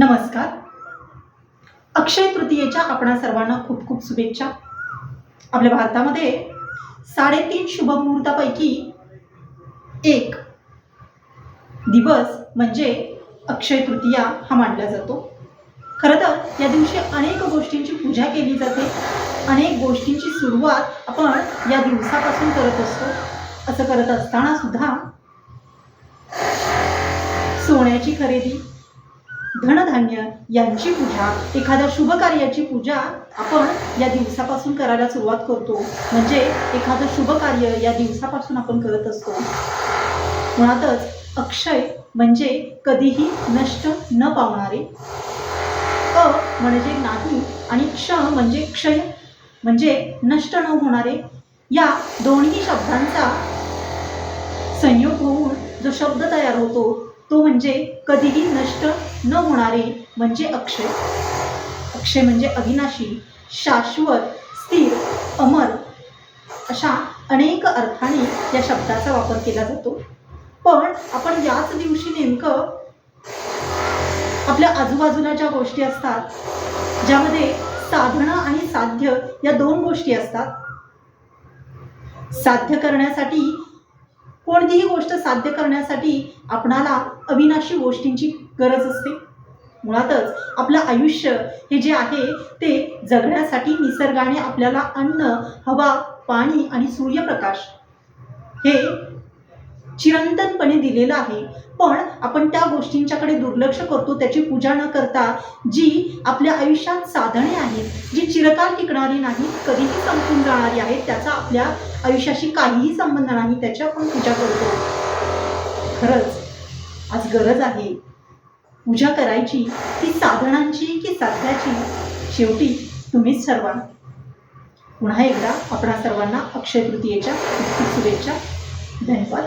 नमस्कार. अक्षय तृतीयेच्या आपणा सर्वांना खूप खूप शुभेच्छा. आपल्या भारतामध्ये साडेतीन शुभ मुहूर्तापैकी एक दिवस म्हणजे अक्षय तृतीया हा मानला जातो. खरं तर या दिवशी अनेक गोष्टींची पूजा केली जाते. अनेक गोष्टींची सुरुवात आपण या दिवसापासून करत असतो. असं करत असताना सुद्धा सोन्याची खरेदी धनधान्य यांची पूजा एखाद्या शुभ कार्याची पूजा आपण या दिवसापासून करायला सुरुवात करतो. म्हणजे एखादं शुभ कार्य या दिवसापासून आपण करत असतो. मुळातच अक्षय म्हणजे कधीही नष्ट न पावणारे. अ म्हणजे नाही आणि क्ष म्हणजे क्षय म्हणजे नष्ट न होणारे. या दोन्ही शब्दांचा संयोग होऊन जो शब्द तयार होतो तो म्हणजे कधीही नष्ट न होणारे म्हणजे अक्षय. अक्षय म्हणजे अविनाशी शाश्वत स्थिर अमर अशा अनेक अर्थाने या शब्दाचा वापर केला जातो. पण आपण याच दिवशी नेमकं आपल्या आजूबाजूला ज्या गोष्टी असतात ज्यामध्ये साधनं आणि साध्य या दोन गोष्टी असतात. साध्य करण्यासाठी कोणतीही गोष्ट साध्य करण्यासाठी आपणाला अविनाशी गोष्टींची गरज असते. मुळातच आपलं आयुष्य हे जे आहे ते जगण्यासाठी निसर्गाने आपल्याला अन्न हवा पाणी आणि सूर्यप्रकाश हे चिरंतनपणे दिलेलं आहे. पण आपण त्या गोष्टींच्याकडे दुर्लक्ष करतो त्याची पूजा न करता जी आपल्या आयुष्यात साधने आहेत जी चिरकाल टिकणारी नाहीत कधीही संपून जाणारी आहेत त्याचा आपल्या आयुष्याशी काहीही संबंध नाही त्याची आपण पूजा करतो. खरंच आज गरज आहे. पूजा करायची ती साधनांची की साध्याची? शेवटी तुम्हीच ठरवा. पुन्हा एकदा आपणा सर्वांना अक्षय तृतीयेच्या शुभेच्छा धन्यवाद.